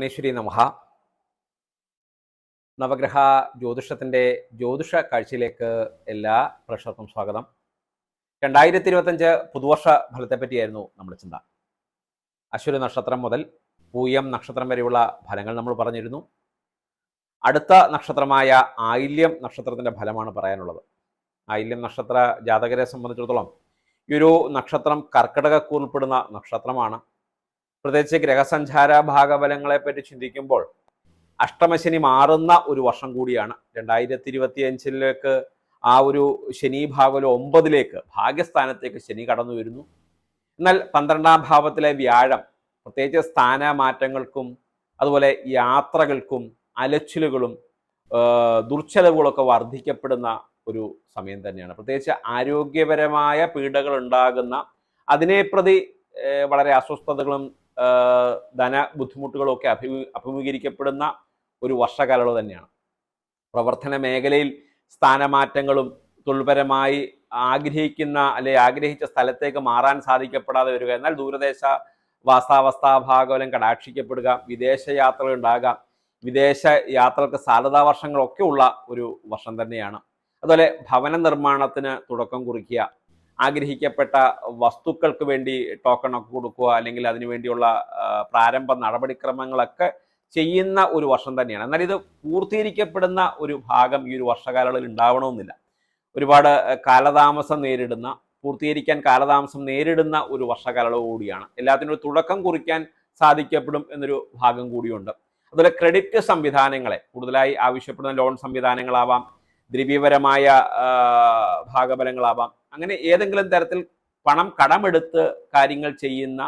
ഭുവനേശ്വരി നമഹ നവഗ്രഹ ജ്യോതിഷത്തിന്റെ ജ്യോതിഷ കാഴ്ചയിലേക്ക് എല്ലാ പ്രേക്ഷകർക്കും സ്വാഗതം രണ്ടായിരത്തി ഇരുപത്തഞ്ച് പുതുവർഷ ഫലത്തെപ്പറ്റിയായിരുന്നു നമ്മുടെ ചിന്ത അശ്വര നക്ഷത്രം മുതൽ പൂയം നക്ഷത്രം വരെയുള്ള ഫലങ്ങൾ നമ്മൾ പറഞ്ഞിരുന്നു അടുത്ത നക്ഷത്രമായ ആയില്യം നക്ഷത്രത്തിന്റെ ഫലമാണ് പറയാനുള്ളത് ആയില്യം നക്ഷത്ര ജാതകരെ സംബന്ധിച്ചിടത്തോളം ഈ ഒരു നക്ഷത്രം കർക്കിടകക്കൂറിൽപ്പെടുന്ന നക്ഷത്രമാണ് പ്രത്യേകിച്ച് ഗ്രഹസഞ്ചാര ഭാഗബലങ്ങളെ പറ്റി ചിന്തിക്കുമ്പോൾ അഷ്ടമശനി മാറുന്ന ഒരു വർഷം കൂടിയാണ്. രണ്ടായിരത്തി ഇരുപത്തി അഞ്ചിലേക്ക് ആ ഒരു ശനി ഭാഗം ഒമ്പതിലേക്ക് ഭാഗ്യസ്ഥാനത്തേക്ക് ശനി കടന്നു വരുന്നു. എന്നാൽ പന്ത്രണ്ടാം ഭാവത്തിലെ വ്യാഴം പ്രത്യേകിച്ച് സ്ഥാനമാറ്റങ്ങൾക്കും അതുപോലെ യാത്രകൾക്കും അലച്ചിലുകളും ദുർച്ചലവുകളൊക്കെ വർദ്ധിക്കപ്പെടുന്ന ഒരു സമയം തന്നെയാണ്. പ്രത്യേകിച്ച് ആരോഗ്യപരമായ പീഡകൾ ഉണ്ടാകുന്ന അതിനെ പ്രതി വളരെ അസ്വസ്ഥതകളും ധന ബുദ്ധിമുട്ടുകളൊക്കെ അഭി അഭിമു അഭിമുഖീകരിക്കപ്പെടുന്ന ഒരു വർഷകാലയളവ് തന്നെയാണ്. പ്രവർത്തന മേഖലയിൽ സ്ഥാനമാറ്റങ്ങളും തൊഴിൽപരമായി ആഗ്രഹിക്കുന്ന അല്ലെ ആഗ്രഹിച്ച സ്ഥലത്തേക്ക് മാറാൻ സാധിക്കപ്പെടാതെ വരിക. എന്നാൽ ദൂരദേശ വാസ്താവസ്ഥാ ഭാഗവലം കടാക്ഷിക്കപ്പെടുക വിദേശ യാത്രകൾ ഉണ്ടാകാം വിദേശ യാത്രകൾക്ക് സാധ്യതാ വർഷങ്ങളൊക്കെ ഉള്ള ഒരു വർഷം തന്നെയാണ്. അതുപോലെ ഭവന നിർമ്മാണത്തിന് തുടക്കം കുറിക്കുക ആഗ്രഹിക്കപ്പെട്ട വസ്തുക്കൾക്ക് വേണ്ടി ടോക്കൺ ഒക്കെ കൊടുക്കുക അല്ലെങ്കിൽ അതിനു വേണ്ടിയുള്ള ആ, പ്രാരംഭ നടപടിക്രമങ്ങളൊക്കെ ചെയ്യുന്ന ഒരു വർഷം തന്നെയാണ്. എന്നാൽ ഇത് പൂർത്തീകരിക്കപ്പെടുന്ന ഒരു ഭാഗം ഈ ഒരു വർഷകാലങ്ങളിൽ ഉണ്ടാവണമെന്നില്ല. ഒരുപാട് കാലതാമസം നേരിടുന്ന പൂർത്തീകരിക്കാൻ കാലതാമസം നേരിടുന്ന ഒരു വർഷകാലയളവ് കൂടിയാണ്. എല്ലാത്തിനും ഒരു തുടക്കം കുറിക്കാൻ സാധിക്കപ്പെടും എന്നൊരു ഭാഗം കൂടിയുണ്ട്. അതുപോലെ ക്രെഡിറ്റ് സംവിധാനങ്ങളെ കൂടുതലായി ആവശ്യപ്പെടുന്ന ലോൺ സംവിധാനങ്ങളാവാം ദ്രവ്യപരമായ ഭാഗബലങ്ങളാവാം. അങ്ങനെ ഏതെങ്കിലും തരത്തിൽ പണം കടമെടുത്ത് കാര്യങ്ങൾ ചെയ്യുന്ന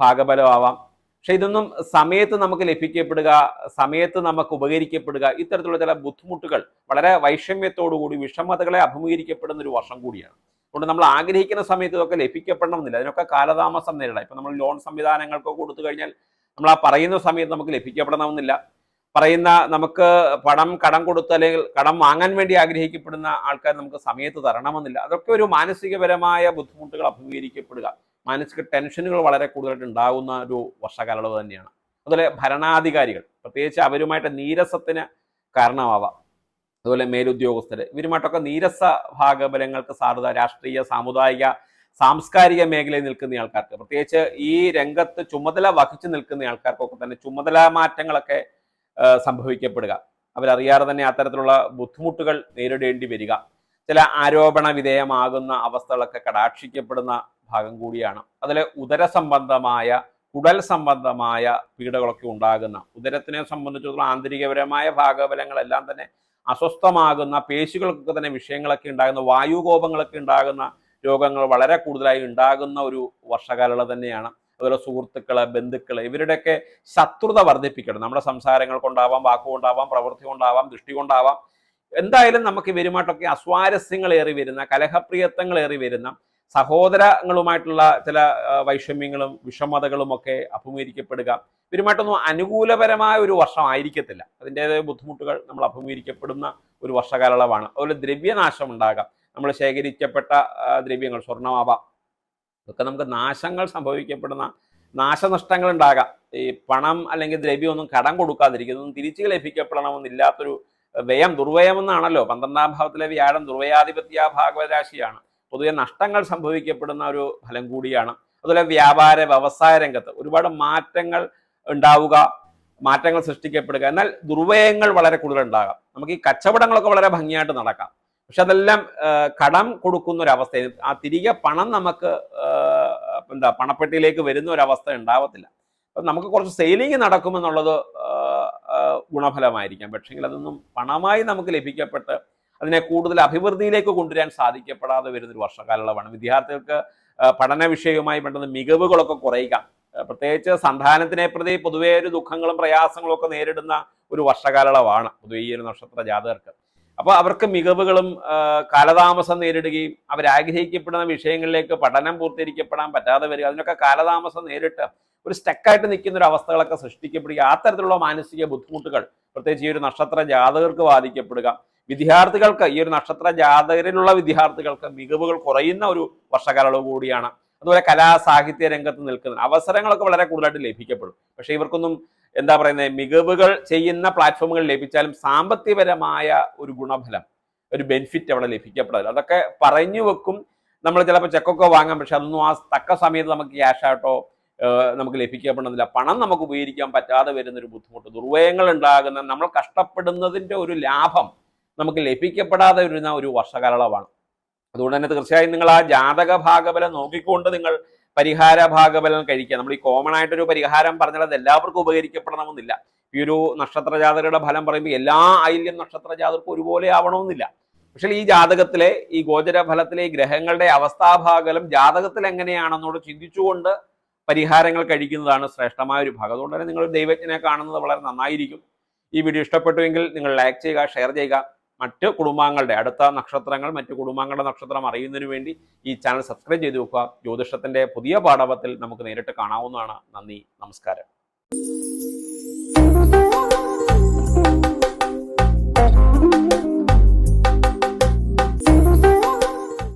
ഭാഗബലമാവാം. പക്ഷെ ഇതൊന്നും സമയത്ത് നമുക്ക് ലഭിക്കപ്പെടുക സമയത്ത് നമുക്ക് ഉപകരിക്കപ്പെടുക ഇത്തരത്തിലുള്ള ചില ബുദ്ധിമുട്ടുകൾ വളരെ വൈഷമ്യത്തോടുകൂടി വിഷമതകളെ അഭിമുഖീകരിക്കപ്പെടുന്ന ഒരു വർഷം കൂടിയാണ്. അതുകൊണ്ട് നമ്മൾ ആഗ്രഹിക്കുന്ന സമയത്ത് ഇതൊക്കെ ലഭിക്കപ്പെടണമെന്നില്ല. അതിനൊക്കെ കാലതാമസം നേരിടാം ഇപ്പം നമ്മൾ ലോൺ സംവിധാനങ്ങൾക്ക് കൊടുത്തു കഴിഞ്ഞാൽ നമ്മൾ ആ പറയുന്ന സമയത്ത് നമുക്ക് ലഭിക്കപ്പെടണമെന്നില്ല. പറയുന്ന നമുക്ക് പണം കടം കൊടുത്ത് അല്ലെങ്കിൽ കടം വാങ്ങാൻ വേണ്ടി ആഗ്രഹിക്കപ്പെടുന്ന ആൾക്കാർ നമുക്ക് സമയത്ത് തരണമെന്നില്ല. അതൊക്കെ ഒരു മാനസികപരമായ ബുദ്ധിമുട്ടുകൾ അഭിമുഖീകരിക്കപ്പെടുക. മാനസിക ടെൻഷനുകൾ വളരെ കൂടുതലായിട്ട് ഉണ്ടാകുന്ന ഒരു വർഷകാലയളവ് തന്നെയാണ്. അതുപോലെ ഭരണാധികാരികൾ പ്രത്യേകിച്ച് അവരുമായിട്ട് നീരസത്തിന് കാരണമാവാം. അതുപോലെ മേലുദ്യോഗസ്ഥർ ഇവരുമായിട്ടൊക്കെ നീരസ ഭാഗബലങ്ങൾക്ക് സാധ്യത രാഷ്ട്രീയ സാമുദായിക സാംസ്കാരിക മേഖലയിൽ നിൽക്കുന്ന ആൾക്കാർക്ക് പ്രത്യേകിച്ച് ഈ രംഗത്ത് ചുമതല വഹിച്ചു നിൽക്കുന്ന ആൾക്കാർക്കൊക്കെ തന്നെ ചുമതല മാറ്റങ്ങളൊക്കെ സംഭവിക്കപ്പെടുക. അവരറിയാതെ തന്നെ അത്തരത്തിലുള്ള ബുദ്ധിമുട്ടുകൾ നേരിടേണ്ടി വരിക. ചില ആരോപണ വിധേയമാകുന്ന അവസ്ഥകളൊക്കെ കടാക്ഷിക്കപ്പെടുന്ന ഭാഗം കൂടിയാണ്. അതിൽ ഉദര സംബന്ധമായ കുടൽ സംബന്ധമായ പീഡകളൊക്കെ ഉണ്ടാകുന്ന ഉദരത്തിനെ സംബന്ധിച്ചിടത്തോളം ആന്തരികപരമായ ഭാഗബലങ്ങളെല്ലാം തന്നെ അസ്വസ്ഥമാകുന്ന പേശികൾക്കൊക്കെ തന്നെ വിഷയങ്ങളൊക്കെ ഉണ്ടാകുന്ന വായുകോപങ്ങളൊക്കെ ഉണ്ടാകുന്ന രോഗങ്ങൾ വളരെ കൂടുതലായി ഉണ്ടാകുന്ന ഒരു വർഷകാലം തന്നെയാണ് അതുപോലെ സുഹൃത്തുക്കൾ ബന്ധുക്കൾ ഇവരുടെയൊക്കെ ശത്രുത വർദ്ധിപ്പിക്കണം. നമ്മുടെ സംസാരങ്ങൾ കൊണ്ടാവാം വാക്കുകൊണ്ടാവാം പ്രവൃത്തി കൊണ്ടാവാം ദൃഷ്ടി കൊണ്ടാവാം. എന്തായാലും നമുക്ക് ഇവരുമായിട്ടൊക്കെ അസ്വാരസ്യങ്ങൾ ഏറി വരുന്ന കലഹപ്രിയത്വങ്ങൾ ഏറി വരുന്ന സഹോദരങ്ങളുമായിട്ടുള്ള ചില വൈഷമ്യങ്ങളും വിഷമതകളും ഒക്കെ അഭിമുഖീകരിക്കപ്പെടുക ഇവരുമായിട്ടൊന്നും അനുകൂലപരമായ ഒരു വർഷം ആയിരിക്കത്തില്ല. അതിന്റെതായ ബുദ്ധിമുട്ടുകൾ നമ്മൾ അഭിമുഖീകരിക്കപ്പെടുന്ന ഒരു വർഷകാലയളവാണ്. അതുപോലെ ദ്രവ്യനാശം ഉണ്ടാകാം. നമ്മൾ ശേഖരിക്കപ്പെട്ട ദ്രവ്യങ്ങൾ സ്വർണമാവാം. ഇതൊക്കെ നമുക്ക് നാശങ്ങൾ സംഭവിക്കപ്പെടുന്ന നാശനഷ്ടങ്ങൾ ഉണ്ടാകാം ഈ പണം അല്ലെങ്കിൽ ദ്രവ്യമൊന്നും കടം കൊടുക്കാതിരിക്കുന്നതും തിരിച്ചു ലഭിക്കപ്പെടണമെന്നില്ലാത്തൊരു വ്യയം ദുർവ്യയം എന്നാണല്ലോ പന്ത്രണ്ടാം ഭാവത്തിലെ വ്യാഴം ദുർവ്യാധിപത്യ ഭാഗവരാശിയാണ്. പൊതുവെ നഷ്ടങ്ങൾ സംഭവിക്കപ്പെടുന്ന ഒരു ഫലം കൂടിയാണ്. അതുപോലെ വ്യാപാര വ്യവസായ രംഗത്ത് ഒരുപാട് മാറ്റങ്ങൾ ഉണ്ടാവുക മാറ്റങ്ങൾ സൃഷ്ടിക്കപ്പെടുക. എന്നാൽ ദുർവയങ്ങൾ വളരെ കൂടുതൽ ഉണ്ടാകാം നമുക്ക് ഈ കച്ചവടങ്ങളൊക്കെ വളരെ ഭംഗിയായിട്ട് നടക്കാം. പക്ഷെ അതെല്ലാം കടം കൊടുക്കുന്ന ഒരു അവസ്ഥ ആ തിരികെ പണം നമുക്ക് എന്താ പണപ്പെട്ടിയിലേക്ക് വരുന്ന ഒരു അവസ്ഥ ഉണ്ടാവത്തില്ല. അപ്പം നമുക്ക് കുറച്ച് സെയിലിംഗ് നടക്കുമെന്നുള്ളത് ഗുണഫലമായിരിക്കാം. പക്ഷെങ്കിൽ അതൊന്നും പണമായി നമുക്ക് ലഭിക്കപ്പെട്ട് അതിനെ കൂടുതൽ അഭിവൃദ്ധിയിലേക്ക് കൊണ്ടുവരാൻ സാധിക്കപ്പെടാതെ വരുന്നൊരു വർഷകാലയളവാണ്. വിദ്യാർത്ഥികൾക്ക് പഠന വിഷയവുമായി ബന്ധപ്പെട്ട മികവുകളൊക്കെ കുറയുക. പ്രത്യേകിച്ച് സന്താനത്തിനെ പ്രതി പൊതുവേ ഒരു ദുഃഖങ്ങളും പ്രയാസങ്ങളും ഒക്കെ നേരിടുന്ന ഒരു വർഷകാലയളവാണ്. പൊതുവെ ഈ ഒരു നക്ഷത്ര ജാതകർക്ക് അപ്പോൾ അവർക്ക് മികവുകളും കാലതാമസം നേരിടുകയും അവരാഗ്രഹിക്കപ്പെടുന്ന വിഷയങ്ങളിലേക്ക് പഠനം പൂർത്തീകരിക്കപ്പെടാൻ പറ്റാതെ വരിക അതിനൊക്കെ കാലതാമസം നേരിട്ട് ഒരു സ്റ്റക്കായിട്ട് നിൽക്കുന്ന ഒരു അവസ്ഥകളൊക്കെ സൃഷ്ടിക്കപ്പെടുക തരത്തിലുള്ള മാനസിക ബുദ്ധിമുട്ടുകൾ പ്രത്യേകിച്ച് ഈ ഒരു നക്ഷത്ര ജാതകർക്ക് ബാധിക്കപ്പെടുക വിദ്യാർത്ഥികൾക്ക് ഈ ഒരു നക്ഷത്ര ജാതകരിലുള്ള വിദ്യാർത്ഥികൾക്ക് മികവുകൾ കുറയുന്ന ഒരു വർഷകാലയളവ് കൂടിയാണ്. അതുപോലെ കലാ സാഹിത്യ രംഗത്ത് നിൽക്കുന്ന അവസരങ്ങളൊക്കെ വളരെ കൂടുതലായിട്ട് ലഭിക്കപ്പെടും. പക്ഷേ ഇവർക്കൊന്നും എന്താ പറയുന്നത് മികവുകൾ ചെയ്യുന്ന പ്ലാറ്റ്ഫോമുകൾ ലഭിച്ചാലും സാമ്പത്തികപരമായ ഒരു ഗുണഫലം ഒരു ബെനിഫിറ്റ് അവിടെ ലഭിക്കപ്പെടില്ല അതൊക്കെ പറഞ്ഞു വെക്കും. നമ്മൾ ചിലപ്പോൾ ചെക്കൊക്കെ വാങ്ങാം. പക്ഷെ അതൊന്നും ആ തക്ക സമയത്ത് നമുക്ക് ക്യാഷ് ആയിട്ടോ നമുക്ക് ലഭിക്കപ്പെടുന്നില്ല പണം നമുക്ക് ഉപയോഗിക്കാൻ പറ്റാതെ വരുന്ന ഒരു ബുദ്ധിമുട്ട് ദുർവയങ്ങൾ ഉണ്ടാകുന്ന നമ്മൾ കഷ്ടപ്പെടുന്നതിന്റെ ഒരു ലാഭം നമുക്ക് ലഭിക്കപ്പെടാതെ വരുന്ന ഒരു വർഷകാലളവാണ് അതുകൊണ്ട് തന്നെ തീർച്ചയായും നിങ്ങൾ ആ ജാതക ഭാഗബലം നോക്കിക്കൊണ്ട് നിങ്ങൾ പരിഹാര ഭാഗബലം കഴിക്കുക. നമ്മൾ ഈ കോമൺ ആയിട്ടൊരു പരിഹാരം പറഞ്ഞാൽ അത് എല്ലാവർക്കും ഉപകരിക്കപ്പെടണമെന്നില്ല. ഈ ഒരു നക്ഷത്ര ജാതകരുടെ ഫലം പറയുമ്പോൾ എല്ലാ ആയില്യം നക്ഷത്ര ജാതകർക്കും ഒരുപോലെ ആവണമെന്നില്ല. പക്ഷേ ഈ ജാതകത്തിലെ ഈ ഗോചര ഫലത്തിലെ ഈ ഗ്രഹങ്ങളുടെ അവസ്ഥാഭാഗലം ജാതകത്തിൽ എങ്ങനെയാണെന്നോട് ചിന്തിച്ചുകൊണ്ട് പരിഹാരങ്ങൾ കഴിക്കുന്നതാണ് ശ്രേഷ്ഠമായ ഒരു ഭാഗം. അതുകൊണ്ട് തന്നെ നിങ്ങൾ ദൈവജ്ഞനെ കാണുന്നത് വളരെ നന്നായിരിക്കും. ഈ വീഡിയോ ഇഷ്ടപ്പെട്ടുവെങ്കിൽ നിങ്ങൾ ലൈക്ക് ചെയ്യുക ഷെയർ ചെയ്യുക. മറ്റ് കുടുംബാംഗങ്ങളുടെ അടുത്ത നക്ഷത്രങ്ങൾ മറ്റ് കുടുംബാംഗങ്ങളുടെ നക്ഷത്രം അറിയുന്നതിന് വേണ്ടി ഈ ചാനൽ സബ്സ്ക്രൈബ് ചെയ്ത് വെക്കുക. ജ്യോതിഷത്തിന്റെ പുതിയ പാഠവത്തിൽ നമുക്ക് നേരിട്ട് കാണാവുന്നതാണ്. നന്ദി നമസ്കാരം.